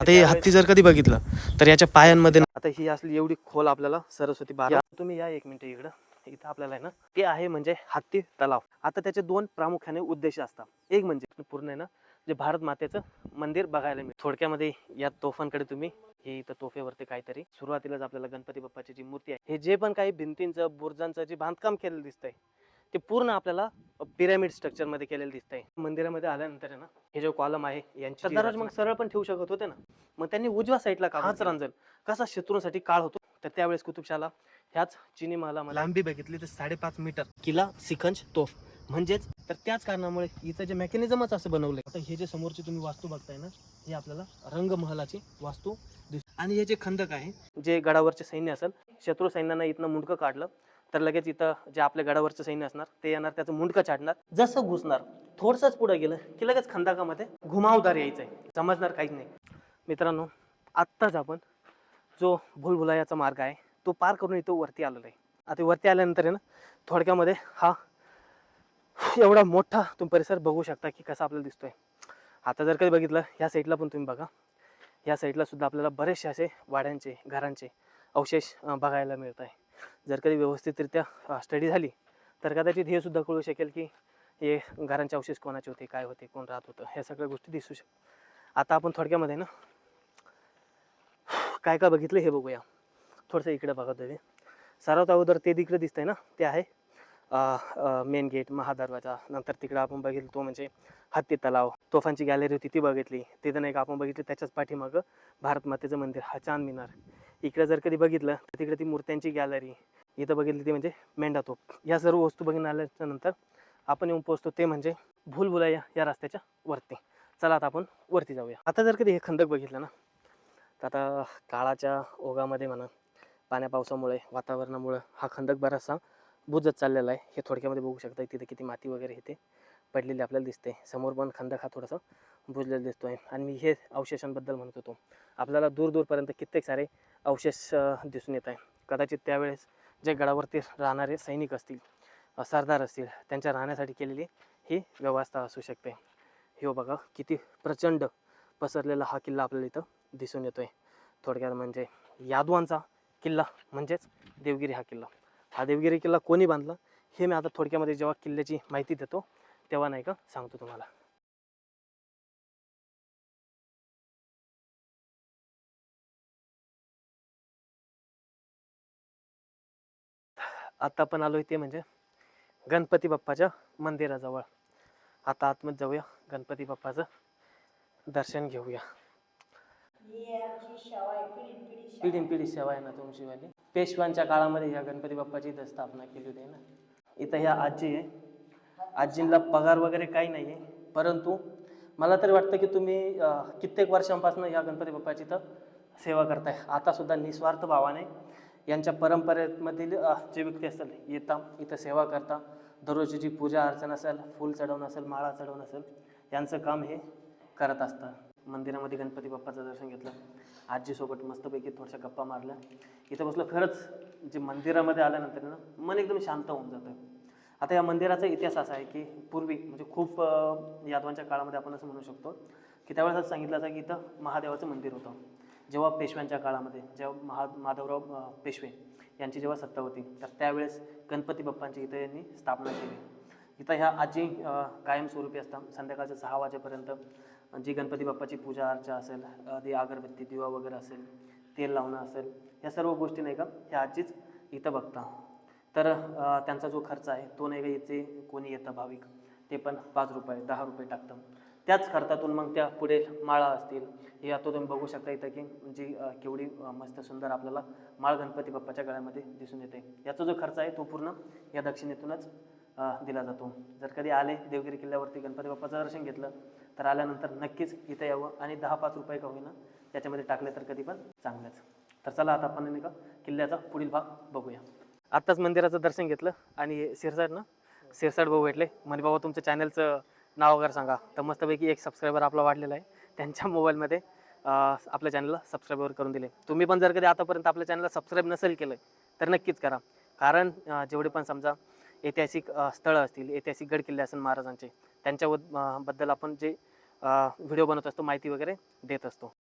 आता हे हत्ती जर कधी बघितलं तर याच्या पायांमध्ये आता ही असली एवढी खोल आपल्याला सरस्वती बारा. तुम्ही या एक मिनिट इकडं. इथं आपल्याला आहे ना ते आहे म्हणजे हत्ती तलाव. आता त्याचे दोन प्रामुख्याने उद्देश असतात. एक म्हणजे पूर्ण आहे ना जे भारत मातेचं मंदिर बघायला मिळेल थोडक्यामध्ये या तोफांकडे तुम्ही हे इथं तोफेवरती काहीतरी सुरुवातीलाच आपल्याला गणपती बाप्पाची जी मूर्ती आहे हे जे पण काही भिंतींचं बुर्जांचं जे बांधकाम केलेलं दिसतंय ते पूर्ण आपल्याला पिरामिड स्ट्रक्चरमध्ये केलेलं दिसतंय. मंदिरामध्ये आल्यानंतर आहे ना हे जो कॉलम आहे यांची दररोज मग सरळ पण ठेवू शकत होते ना? मग त्यांनी उजव्या साईडला का हाच रांजल कसा शत्रूंसाठी काळ होतो तर त्यावेळेस कुतुबशाला ह्याच चिनी मला लांबी बघितली तर साडेपाच मीटर. किला सिखंज तोफ. म्हणजेच तर त्याच कारणामुळे इथं जे मेकॅनिझमच असं बनवलंय. आता हे जे समोरची तुम्ही वास्तू बघताय ना हे आपल्याला रंगमहलाची वास्तू दिस आणि हे जे खंदक आहे जे गडावरचे सैन्य असेल शत्रू सैन्यांना इथनं मुंडकं काढलं तर लगेच इथं जे आपल्या गडावरचं सैन्य असणार ते येणार त्याचं मुंडकं छाडणार जसं घुसणार थोडसंच पुढे गेलं की लगेच खंदाकामध्ये घुमावदार यायचं आहे समजणार काहीच नाही. मित्रांनो आत्ताच आपण जो भुलभुलायाचा मार्ग आहे तो पार करून इथं वरती आलेला आहे. आता वरती आल्यानंतर आहे ना थोडक्यामध्ये हा एवढा मोठा तुम्ही परिसर बघू शकता की कसा आपल्याला दिसतोय. आता जर कधी बघितलं ह्या साईडला पण तुम्ही बघा. या साईडला सुद्धा आपल्याला बरेचसे असे वाड्यांचे घरांचे अवशेष बघायला मिळत आहे जर कधी व्यवस्थितरित्या स्टडी झाली तर कदाचित हे सुद्धा कळू शकेल की हे घरांचे अवशेष कोणाचे होते काय होते कोण राहत होतं ह्या सगळ्या गोष्टी दिसू शकतात आता आपण थोडक्यामध्ये ना काय काय बघितलं हे बघूया. थोडंसं इकडे बघा तुम्ही. सर्वात अगोदर ते तिकडे दिसतंय ना ते आहे मेन गेट महादरवाजा. नंतर तिकडं आपण बघितलं तो म्हणजे हत्ती तलाव. तोफांची गॅलरी होती ती बघितली. तिथं नाही का आपण बघितली त्याच्याच पाठीमागं भारत मातेचं मंदिर हा चांद मिनार इकडे जर कधी बघितलं तर तिकडे ती मूर्त्यांची गॅलरी इथं बघितली ती म्हणजे मेंढातोप या सर्व वस्तू बघून आल्याच्यानंतर आपण येऊन पोहोचतो ते म्हणजे भूलभुलाया या रस्त्याच्या वरती. चला आता आपण वरती जाऊया. आता जर कधी हे खंदक बघितलं ना तर आता काळाच्या ओघामध्ये म्हणा पाण्या पावसामुळे वातावरणामुळं हा खंदक बराचसा बुजत चाललेला आहे. हे थोडक्यामध्ये बघू शकता तिथे किती माती वगैरे येते. पडलेली आपल्याला दिसते. समोर पण खंदक हा थोडासा बुजलेला दिसतो आहे आणि मी हे अवशेषांबद्दल म्हणत होतो. आपल्याला दूर दूरपर्यंत कित्येक सारे अवशेष दिसून येत आहे कदाचित त्यावेळेस जे गडावरती राहणारे सैनिक असतील सरदार असतील त्यांच्या राहण्यासाठी केलेली ही व्यवस्था असू शकते. हे बघा किती प्रचंड पसरलेला हा किल्ला आपल्याला इथं दिसून येतो आहे थोडक्यात म्हणजे यादवांचा किल्ला म्हणजेच देवगिरी हा किल्ला. हा देवगिरी किल्ला कोणी बांधला हे मी आता थोडक्यामध्ये जेव्हा किल्ल्याची माहिती देतो तेव्हा नाही का? सांगतो तुम्हाला. आता आपण आलोय ते म्हणजे गणपती बाप्पाच्या मंदिराजवळ. आता आतमध्ये जाऊया गणपती बाप्पाचं दर्शन घेऊया. पिढीन पिढी सेवा आहे ना तुमची वाली. पेशव्यांच्या काळामध्ये या गणपती बाप्पाची इथं स्थापना केली होती ना. इथं ह्या आजी आहे. आजींना पगार वगैरे काही नाही आहे परंतु मला तरी वाटतं की तुम्ही कित्येक वर्षांपासून या गणपती बाप्पाची इथं सेवा करताय. आतासुद्धा निस्वार्थ भावाने यांच्या परंपरेमधील जे व्यक्ती असतील येता इथं सेवा करता. दररोजची जी पूजा अर्चना असेल फूल चढवणं असेल माळा चढवणं असेल यांचं काम हे करत असतं मंदिरामध्ये गणपती बाप्पाचं दर्शन घेतलं. आजीसोबत मस्तपैकी थोड्याशा गप्पा मारल्या. इथं बसलं खरंच जे मंदिरामध्ये आल्यानंतर ना मन एकदम शांत होऊन जातं. आता या मंदिराचा इतिहास असा आहे की पूर्वी म्हणजे खूप यादवांच्या काळामध्ये आपण असं म्हणू शकतो की त्यावेळेस असं सांगितलं जातं की इथं महादेवाचं मंदिर होतं. जेव्हा पेशव्यांच्या काळामध्ये जेव्हा महा माधवराव पेशवे यांची जेव्हा सत्ता होती तर त्यावेळेस गणपती बाप्पांची इथं यांनी स्थापना केली. इथं ह्या आजी कायमस्वरूपी असतात. संध्याकाळच्या सहा वाजेपर्यंत जी गणपती बाप्पाची पूजा अर्चा असेल आधी ती अगरबत्ती दिवा वगैरे असेल तेल लावणं असेल या सर्व गोष्टी नाही का ह्या आजीच इथं बघता. तर त्यांचा जो खर्च आहे तो नाही का इथे कोणी येतं भाविक? ते पण पाच रुपये दहा रुपये टाकतं त्याच खर्चातून मग त्या पुढे माळा असतील. हे आता तुम्ही बघू शकता इथं की म्हणजे केवढी मस्त सुंदर आपल्याला माळ गणपती बाप्पाच्या गळ्यामध्ये दिसून येते. याचा जो खर्च आहे तो पूर्ण या दक्षिणेतूनच दिला जातो. जर कधी आले देवगिरी किल्ल्यावरती गणपती बाप्पाचं दर्शन घेतलं तर आल्यानंतर नक्कीच इथं यावं आणि दहा पाच रुपये का होईना त्याच्यामध्ये टाकले तर कधी पण चांगलंच. तर चला आता आपण नाही का किल्ल्याचा पुढील भाग बघूया. आत्ताच मंदिराचं दर्शन घेतलं आणि सिरसाट ना सिरसाट भाऊ भेटले. म्हणे बाबा तुमचं चॅनलचं नाव वगैरे सांगा. तर मस्तपैकी एक सबस्क्रायबर आपला वाढलेला आहे. त्यांच्या मोबाईलमध्ये आपल्या चॅनलला सबस्क्राईबर करून दिले. तुम्ही पण जर कधी आतापर्यंत आपल्या चॅनलला सबस्क्राईब नसेल केलं तर नक्कीच करा. कारण जेवढे पण समजा ऐतिहासिक स्थळं असतील ऐतिहासिक गडकिल्ले असेल महाराजांचे त्यांच्या बद्दल आपण जे व्हिडिओ बनवत असतो माहिती वगैरे देत असतो.